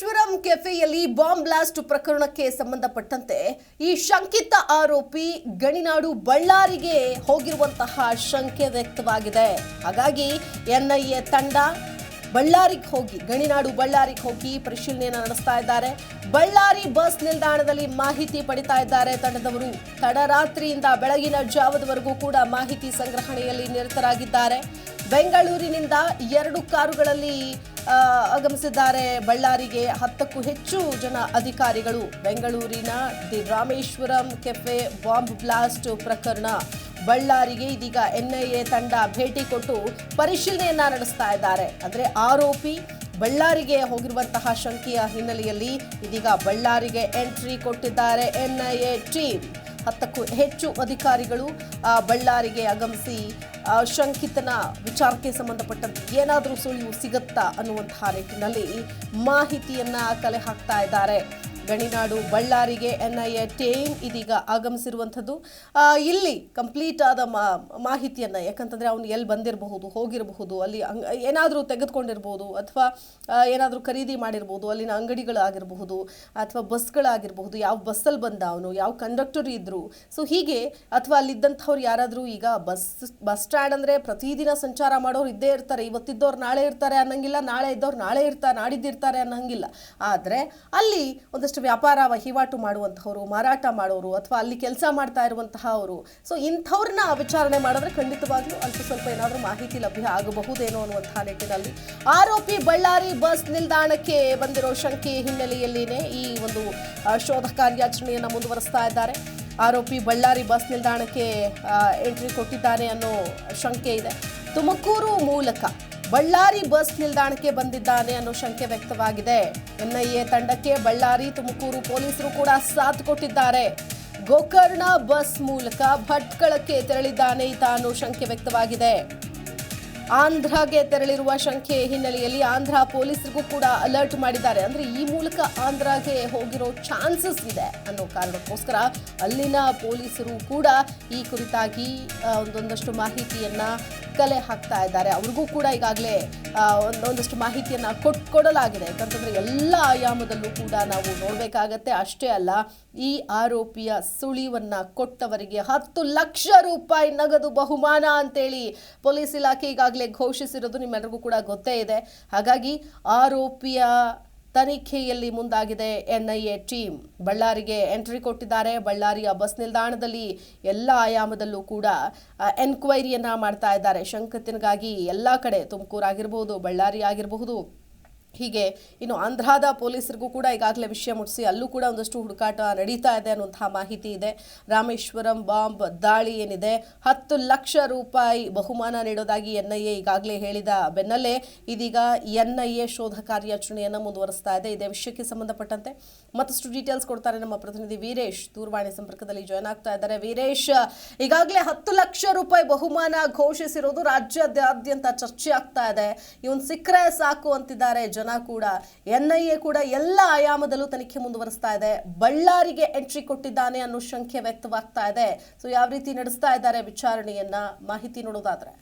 Rameswaram ಕೆಫೆಯಲ್ಲಿ bomb blast ಪ್ರಕರಣಕ್ಕೆ ಸಂಬಂಧಪಟ್ಟಂತೆ ಈ ಶಂಕಿತ ಆರೋಪಿ ಗಣಿನಾಡು ಬಳ್ಳಾರಿಗೆ ಹೋಗಿರುವಂತಹ ಶಂಕೆ ವ್ಯಕ್ತವಾಗಿದೆ. ಹಾಗಾಗಿ ಎನ್ಐಎ ತಂಡ ಬಳ್ಳಾರಿಗೆ ಹೋಗಿ, ಗಣಿನಾಡು ಬಳ್ಳಾರಿಗೆ ಹೋಗಿ ಪರಿಶೀಲನೆಯನ್ನು ನಡೆಸ್ತಾ ಇದ್ದಾರೆ. ಬಳ್ಳಾರಿ ಬಸ್ ನಿಲ್ದಾಣದಲ್ಲಿ ಮಾಹಿತಿ ಪಡಿತಾ ಇದ್ದಾರೆ. ತಂಡದವರು ತಡರಾತ್ರಿಯಿಂದ ಬೆಳಗಿನ ಜಾವದವರೆಗೂ ಕೂಡ ಮಾಹಿತಿ ಸಂಗ್ರಹಣೆಯಲ್ಲಿ ನಿರತರಾಗಿದ್ದಾರೆ. ಬೆಂಗಳೂರಿನಿಂದ ಎರಡು ಕಾರುಗಳಲ್ಲಿ ಆಗಮಿಸಿದ್ದಾರೆ. ಬಳ್ಳಾರಿಗೆ ಹತ್ತಕ್ಕೂ ಹೆಚ್ಚು ಜನ ಅಧಿಕಾರಿಗಳು. ಬೆಂಗಳೂರಿನ the Rameshwaram cafe bomb blast ಪ್ರಕರಣ. ಬಳ್ಳಾರಿಗೆ ಇದೀಗ ಎನ್ಐಎ ತಂಡ ಭೇಟಿ ಕೊಟ್ಟು ಪರಿಶೀಲನೆಯನ್ನ ನಡೆಸ್ತಾ ಇದ್ದಾರೆ. ಅಂದ್ರೆ ಆರೋಪಿ ಬಳ್ಳಾರಿಗೆ ಹೋಗಿರುವಂತಹ ಶಂಕೆಯ ಹಿನ್ನೆಲೆಯಲ್ಲಿ ಇದೀಗ ಬಳ್ಳಾರಿಗೆ ಎಂಟ್ರಿ ಕೊಟ್ಟಿದ್ದಾರೆ ಎನ್ಐಎ ಟೀಮ್. ಹತ್ತಕ್ಕೂ ಹೆಚ್ಚು ಅಧಿಕಾರಿಗಳು ಬಳ್ಳಾರಿಗೆ ಆಗಮಿಸಿ ಶಂಕಿತನ ವಿಚಾರಕ್ಕೆ ಸಂಬಂಧಪಟ್ಟಂತೆ ಏನಾದರೂ ಸುಳಿವು ಸಿಗುತ್ತಾ ಅನ್ನುವಂತಹ ನಿಟ್ಟಿನಲ್ಲಿ ಮಾಹಿತಿಯನ್ನ ಕಲೆ ಹಾಕ್ತಾ ಇದ್ದಾರೆ. ಗಣಿನಾಡು ಬಳ್ಳಾರಿಗೆ ಎನ್ಐಎ ಟೀಮ್ ಇದೀಗ ಆಗಮಿಸಿರುವಂಥದ್ದು. ಇಲ್ಲಿ ಕಂಪ್ಲೀಟ್ ಆದ ಮಾಹಿತಿಯನ್ನು, ಯಾಕಂತಂದರೆ ಅವನು ಎಲ್ಲಿ ಬಂದಿರಬಹುದು, ಹೋಗಿರಬಹುದು, ಅಲ್ಲಿ ಏನಾದರೂ ತೆಗೆದುಕೊಂಡಿರ್ಬೋದು ಅಥವಾ ಏನಾದರೂ ಖರೀದಿ ಮಾಡಿರ್ಬೋದು ಅಲ್ಲಿನ ಅಂಗಡಿಗಳಾಗಿರಬಹುದು, ಅಥವಾ ಬಸ್ಗಳಾಗಿರಬಹುದು, ಯಾವ ಬಸ್ಸಲ್ಲಿ ಬಂದ ಅವನು, ಯಾವ ಕಂಡಕ್ಟರ್ ಇದ್ದರು ಸೊ ಹೀಗೆ, ಅಥವಾ ಅಲ್ಲಿದ್ದಂಥವ್ರು ಯಾರಾದರೂ ಈಗ ಬಸ್ ಬಸ್ ಸ್ಟ್ಯಾಂಡ್ ಅಂದರೆ ಪ್ರತಿದಿನ ಸಂಚಾರ ಮಾಡೋರು ಇದ್ದೇ ಇರ್ತಾರೆ, ಇವತ್ತಿದ್ದವ್ರು ನಾಳೆ ಇರ್ತಾರೆ ಅನ್ನಂಗಿಲ್ಲ, ನಾಳೆ ಇದ್ದವ್ರು ನಾಳೆ ಇರ್ತಾರೆ ನಾಡಿದ್ದಿರ್ತಾರೆ ಅನ್ನಂಗಿಲ್ಲ. ಆದರೆ, ಅಲ್ಲಿ ಒಂದಷ್ಟು ವ್ಯಾಪಾರ, ವಹಿವಾಟು ಮಾಡುವಂಥವ್ರು ಮಾರಾಟ ಮಾಡೋರು ಅಥವಾ ಅಲ್ಲಿ ಕೆಲಸ ಮಾಡ್ತಾ ಇರುವಂತಹ ಅವರು. ಸೊ ಇಂಥವ್ರನ್ನ ವಿಚಾರಣೆ ಮಾಡಿದ್ರೆ ಖಂಡಿತವಾಗ್ಲೂ ಅಲ್ಪ ಸ್ವಲ್ಪ ಏನಾದರೂ ಮಾಹಿತಿ ಲಭ್ಯ ಆಗಬಹುದೇನೋ ಅನ್ನುವಂತಹ ನಿಟ್ಟಿನಲ್ಲಿ ಆರೋಪಿ ಬಳ್ಳಾರಿ ಬಸ್ ನಿಲ್ದಾಣಕ್ಕೆ ಬಂದಿರೋ ಶಂಕೆ ಹಿನ್ನೆಲೆಯಲ್ಲಿನೇ ಈ ಒಂದು ಶೋಧ ಕಾರ್ಯಾಚರಣೆಯನ್ನು ಮುಂದುವರಿಸ್ತಾ ಇದ್ದಾರೆ. ಆರೋಪಿ ಬಳ್ಳಾರಿ ಬಸ್ ನಿಲ್ದಾಣಕ್ಕೆ ಎಂಟ್ರಿ ಕೊಟ್ಟಿದ್ದಾನೆ ಅನ್ನೋ ಶಂಕೆ ಇದೆ. ತುಮಕೂರು ಮೂಲಕ ಬಳ್ಳಾರಿ ಬಸ್ ನಿಲ್ದಾಣಕ್ಕೆ ಬಂದಿದ್ದಾನೆ ಅನ್ನೋ ಶಂಕೆ ವ್ಯಕ್ತವಾಗಿದೆ. ಎನ್ಐಎ ತಂಡಕ್ಕೆ ಬಳ್ಳಾರಿ, ತುಮಕೂರು ಪೊಲೀಸರು ಕೂಡ ಸಾಥ್ ಕೊಟ್ಟಿದ್ದಾರೆ. ಗೋಕರ್ಣ ಬಸ್ ಮೂಲಕ ಭಟ್ಕಳಕ್ಕೆ ತೆರಳಿದ್ದಾನೆ ಈತ ಅನ್ನೋ ಶಂಕೆ ವ್ಯಕ್ತವಾಗಿದೆ. ಆಂಧ್ರಗೆ ತೆರಳಿರುವ ಶಂಕೆ ಹಿನ್ನೆಲೆಯಲ್ಲಿ ಆಂಧ್ರ ಪೊಲೀಸರಿಗೂ ಕೂಡ ಅಲರ್ಟ್ ಮಾಡಿದ್ದಾರೆ. ಅಂದ್ರೆ ಈ ಮೂಲಕ ಆಂಧ್ರಗೆ ಹೋಗಿರೋ ಚಾನ್ಸಸ್ ಇದೆ ಅನ್ನೋ ಕಾರಣಕ್ಕೋಸ್ಕರ ಅಲ್ಲಿನ ಪೊಲೀಸರು ಕೂಡ ಈ ಕುರಿತಾಗಿ ಒಂದೊಂದಷ್ಟು ಮಾಹಿತಿಯನ್ನ ಕಲೆ ಹಾಕ್ತಾ ಇದ್ದಾರೆ. ಅವ್ರಿಗೂ ಕೂಡ ಈಗಾಗಲೇ ಒಂದೊಂದಷ್ಟು ಮಾಹಿತಿಯನ್ನ ಕೊಟ್ಕೊಡಲಾಗಿದೆ ಯಾಕಂತಂದ್ರೆ ಎಲ್ಲ ಆಯಾಮದಲ್ಲೂ ಕೂಡ ನಾವು ನೋಡಬೇಕಾಗತ್ತೆ. ಅಷ್ಟೇ ಅಲ್ಲ, ಈ ಆರೋಪಿಯ ಸುಳಿವನ್ನ ಕೊಟ್ಟವರಿಗೆ ಹತ್ತು ಲಕ್ಷ ರೂಪಾಯಿ ನಗದು ಬಹುಮಾನ ಅಂತೇಳಿ ಪೊಲೀಸ್ ಇಲಾಖೆ ಈಗಾಗಲೇ ಘೋಷಿಸಿರೋದು ನಿಮ್ಮೆಲ್ಲರಿಗೂ ಕೂಡ ಗೊತ್ತೇ ಇದೆ. ಹಾಗಾಗಿ ಆರೋಪಿಯ ತನಿಖೆಯಲ್ಲಿ ಮುಂದಾಗಿದೆ ಎನ್ಐಎ ಟೀಮ್. ಬಳ್ಳಾರಿಗೆ ಎಂಟ್ರಿ ಕೊಟ್ಟಿದ್ದಾರೆ. ಬಳ್ಳಾರಿಯ ಬಸ್ ನಿಲ್ದಾಣದಲ್ಲಿ ಎಲ್ಲ ಆಯಾಮದಲ್ಲೂ ಕೂಡ ಎನ್ಕ್ವೈರಿಯನ್ನು ಮಾಡ್ತಾ ಇದ್ದಾರೆ. ಶಂಕತಿನಗಾಗಿ ಎಲ್ಲ ಕಡೆ ತುಮಕೂರು ಆಗಿರಬಹುದು ಬಳ್ಳಾರಿ ಆಗಿರಬಹುದು. ಹೀಗೆ ಇನ್ನು ಆಂಧ್ರದ ಪೊಲೀಸರಿಗೂ ಕೂಡ ಈಗಾಗಲೇ ವಿಷಯ ಮುಟ್ಟಿಸಿ ಅಲ್ಲೂ ಕೂಡ ಒಂದಷ್ಟು ಹುಡುಕಾಟ ನಡೀತಾ ಇದೆ ಅನ್ನುವಂತಹ ಮಾಹಿತಿ ಇದೆ. ರಾಮೇಶ್ವರಂ ಬಾಂಬ್ ದಾಳಿ ಏನಿದೆ? ಹತ್ತು ಲಕ್ಷ ರೂಪಾಯಿ ಬಹುಮಾನ ನೀಡೋದಾಗಿ ಎನ್ಐಎ ಈಗಾಗಲೇ ಹೇಳಿದ ಬೆನ್ನಲ್ಲೇ ಇದೀಗ ಎನ್ಐಎ ಶೋಧ ಕಾರ್ಯಾಚರಣೆಯನ್ನು ಮುಂದುವರಿಸ್ತಾ ಇದೆ. ಇದೇ ವಿಷಯಕ್ಕೆ ಸಂಬಂಧಪಟ್ಟಂತೆ ಮತ್ತಷ್ಟು ಡೀಟೇಲ್ಸ್ ಕೊಡ್ತಾರೆ ನಮ್ಮ ಪ್ರತಿನಿಧಿ ವೀರೇಶ್. ದೂರವಾಣಿ ಸಂಪರ್ಕದಲ್ಲಿ ಜಾಯ್ನ್ ಆಗ್ತಾ ಇದ್ದಾರೆ. ವೀರೇಶ್, ಈಗಾಗಲೇ ಹತ್ತು ಲಕ್ಷ ರೂಪಾಯಿ ಬಹುಮಾನ ಘೋಷಿಸಿರೋದು ರಾಜ್ಯಾದ್ಯಂತ ಚರ್ಚೆ ಆಗ್ತಾ ಇದೆ. ಇವನ್ ಸಿಕ್ಕರೆ ಸಾಕು ಅಂತಿದ್ದಾರೆ ಜನ ಕೂಡ, ಎನ್ ಐ ಎ ಕೂಡ ಎಲ್ಲ ಆಯಾಮದಲ್ಲೂ ತನಿಖೆ ಮುಂದುವರಿಸ್ತಾ ಇದೆ. ಬಳ್ಳಾರಿಗೆ ಎಂಟ್ರಿ ಕೊಟ್ಟಿದ್ದಾನೆ ಅನ್ನೋ ಶಂಕೆ ವ್ಯಕ್ತವಾಗ್ತಾ ಇದೆ. ಸೊ ಯಾವ ರೀತಿ ನಡೆಸ್ತಾ ಇದ್ದಾರೆ ವಿಚಾರಣೆಯನ್ನ ಮಾಹಿತಿ ನೋಡೋದಾದ್ರೆ.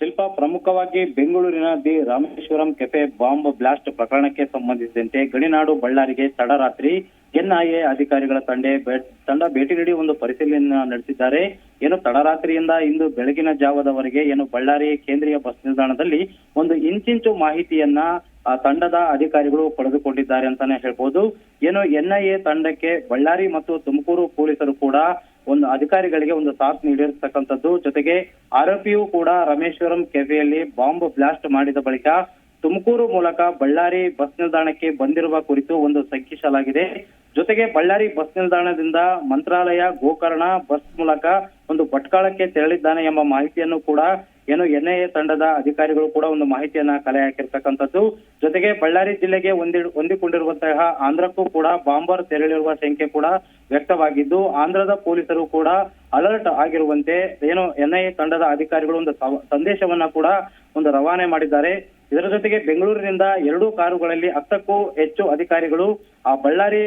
ಶಿಲ್ಪ ಪ್ರಮುಖವಾಗಿ ಬೆಂಗಳೂರಿನ the Rameshwaram cafe bomb blast ಪ್ರಕರಣಕ್ಕೆ ಸಂಬಂಧಿಸಿದಂತೆ ಗಡಿನಾಡು ಬಳ್ಳಾರಿಗೆ ತಡರಾತ್ರಿ ಎನ್ಐಎ ಅಧಿಕಾರಿಗಳ ತಂಡ ತಂಡ ಭೇಟಿ ನೀಡಿ ಒಂದು ಪರಿಶೀಲನೆ ನಡೆಸಿದ್ದಾರೆ. ಏನು ತಡರಾತ್ರಿಯಿಂದ ಇಂದು ಬೆಳಗಿನ ಜಾವದವರೆಗೆ ಏನು ಬಳ್ಳಾರಿ ಕೇಂದ್ರೀಯ ಬಸ್ ನಿಲ್ದಾಣದಲ್ಲಿ ಒಂದು ಇಂಚಿಂಚು ಮಾಹಿತಿಯನ್ನ ತಂಡದ ಅಧಿಕಾರಿಗಳು ಪಡೆದುಕೊಂಡಿದ್ದಾರೆ ಅಂತಾನೆ ಹೇಳ್ಬೋದು. ಏನು ಎನ್ಐಎ ತಂಡಕ್ಕೆ ಬಳ್ಳಾರಿ ಮತ್ತು ತುಮಕೂರು ಪೊಲೀಸರು ಕೂಡ ಒಂದು ಅಧಿಕಾರಿಗಳಿಗೆ ಒಂದು ಸಾಥ್ ನೀಡಿರ್ತಕ್ಕಂಥದ್ದು. ಜೊತೆಗೆ ಆರೋಪಿಯು ಕೂಡ ರಮೇಶ್ವರಂ ಕೆಫೆಯಲ್ಲಿ ಬಾಂಬ್ ಬ್ಲಾಸ್ಟ್ ಮಾಡಿದ ಬಳಿಕ ತುಮಕೂರು ಮೂಲಕ ಬಳ್ಳಾರಿ ಬಸ್ ನಿಲ್ದಾಣಕ್ಕೆ ಬಂದಿರುವ ಕುರಿತು ಒಂದು ಶಂಕಿಸಲಾಗಿದೆ ಜೊತೆಗೆ ಬಳ್ಳಾರಿ ಬಸ್ ನಿಲ್ದಾಣದಿಂದ ಮಂತ್ರಾಲಯ ಗೋಕರ್ಣ ಬಸ್ ಮೂಲಕ ಒಂದು ಭಟ್ಕಳಕ್ಕೆ ತೆರಳಿದ್ದಾನೆ ಎಂಬ ಮಾಹಿತಿಯನ್ನು ಕೂಡ ಏನು ಎನ್ಐಎ ತಂಡದ ಅಧಿಕಾರಿಗಳು ಕೂಡ ಒಂದು ಮಾಹಿತಿಯನ್ನ ಕಲೆ ಹಾಕಿರ್ತಕ್ಕಂಥದ್ದು. ಜೊತೆಗೆ ಬಳ್ಳಾರಿ ಜಿಲ್ಲೆಗೆ ಹೊಂದಿ ಹೊಂದಿಕೊಂಡಿರುವಂತಹ ಆಂಧ್ರಕ್ಕೂ ಕೂಡ ಬಾಂಬರ್ ತೆರಳಿರುವ ಶಂಕೆ ಕೂಡ ವ್ಯಕ್ತವಾಗಿದ್ದು, ಆಂಧ್ರದ ಪೊಲೀಸರು ಕೂಡ ಅಲರ್ಟ್ ಆಗಿರುವಂತೆ ಏನು ಎನ್ಐಎ ತಂಡದ ಅಧಿಕಾರಿಗಳು ಒಂದು ಸಂದೇಶವನ್ನ ಕೂಡ ಒಂದು ರವಾನೆ ಮಾಡಿದ್ದಾರೆ. ಇದರ ಜೊತೆಗೆ ಬೆಂಗಳೂರಿನಿಂದ ಎರಡೂ ಕಾರುಗಳಲ್ಲಿ ಹತ್ತಕ್ಕೂ ಹೆಚ್ಚು ಅಧಿಕಾರಿಗಳು ಆ ಬಳ್ಳಾರಿ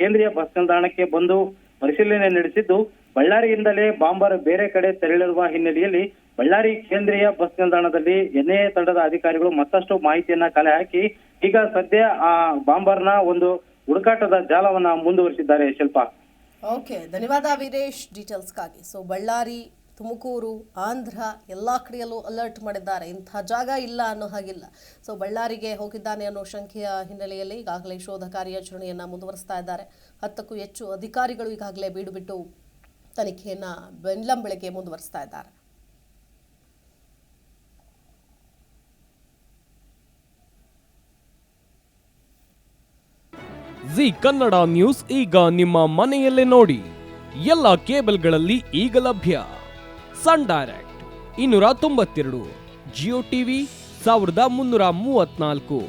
ಕೇಂದ್ರೀಯ ಬಸ್ ನಿಲ್ದಾಣಕ್ಕೆ ಬಂದು ಪರಿಶೀಲನೆ ನಡೆಸಿದ್ದು. ಬಳ್ಳಾರಿಯಿಂದಲೇ ಬಾಂಬರ್ ಬೇರೆ ಕಡೆ ತೆರಳಿರುವ ಹಿನ್ನೆಲೆಯಲ್ಲಿ ಬಳ್ಳಾರಿ ಕೇಂದ್ರೀಯ ಬಸ್ ನಿಲ್ದಾಣದಲ್ಲಿ ಎನ್ಎ ತಂಡದ ಅಧಿಕಾರಿಗಳು ಮತ್ತಷ್ಟು ಮಾಹಿತಿಯನ್ನ ಕಲೆ ಹಾಕಿ, ಈಗ ಸದ್ಯ ಆ ಬಾಂಬರ್ನ ಒಂದು ಹುಡುಕಾಟದ ಜಾಲವನ್ನ ಮುಂದುವರಿಸಿದ್ದಾರೆ ಶಿಲ್ಪ. ಓಕೆ, ಧನ್ಯವಾದ ವೀರೇಶ್ ಡೀಟೇಲ್ಸ್ಗಾಗಿ. ಸೊ, ಬಳ್ಳಾರಿ, ತುಮಕೂರು, ಆಂಧ್ರ ಎಲ್ಲ ಕಡೆಯಲ್ಲೂ ಅಲರ್ಟ್ ಮಾಡಿದ್ದಾರೆ. ಇಂಥ ಜಾಗ ಇಲ್ಲ ಅನ್ನೋ ಹಾಗಿಲ್ಲ. ಸೊ, ಬಳ್ಳಾರಿಗೆ ಹೋಗಿದ್ದಾನೆ ಅನ್ನೋ ಶಂಕೆಯ ಹಿನ್ನೆಲೆಯಲ್ಲಿ ಈಗಾಗಲೇ ಶೋಧ ಕಾರ್ಯಾಚರಣೆಯನ್ನು ಮುಂದುವರಿಸ್ತಾ ಇದ್ದಾರೆ. ಹತ್ತಕ್ಕೂ ಹೆಚ್ಚು ಅಧಿಕಾರಿಗಳು ಈಗಾಗಲೇ ಬೀಡು ಬಿಟ್ಟು ತನಿಖೆಯನ್ನು ಬೆಳ್ಳಂಬೆಳಗ್ಗೆ ಮುಂದುವರಿಸ್ತಾ ಇದ್ದಾರೆ. ಜಿ ಕನ್ನಡ ನ್ಯೂಸ್ ಈಗ ನಿಮ್ಮ ಮನೆಯಲ್ಲೇ ನೋಡಿ. ಎಲ್ಲ ಕೇಬಲ್ಗಳಲ್ಲಿ ಈಗ ಲಭ್ಯ. ಸನ್ ಡೈರೆಕ್ಟ್ ಇನ್ನೂರ ತೊಂಬತ್ತೆರಡು, ಜಿಯೋ ಟಿವಿ ಸಾವಿರದ ಮುನ್ನೂರ ಮೂವತ್ನಾಲ್ಕು,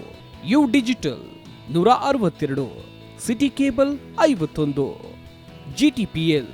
ಯು ಡಿಜಿಟಲ್ ನೂರ ಅರವತ್ತೆರಡು, ಸಿಟಿ ಕೇಬಲ್ ಐವತ್ತೊಂದು, ಜಿ ಟಿ ಪಿ ಎಲ್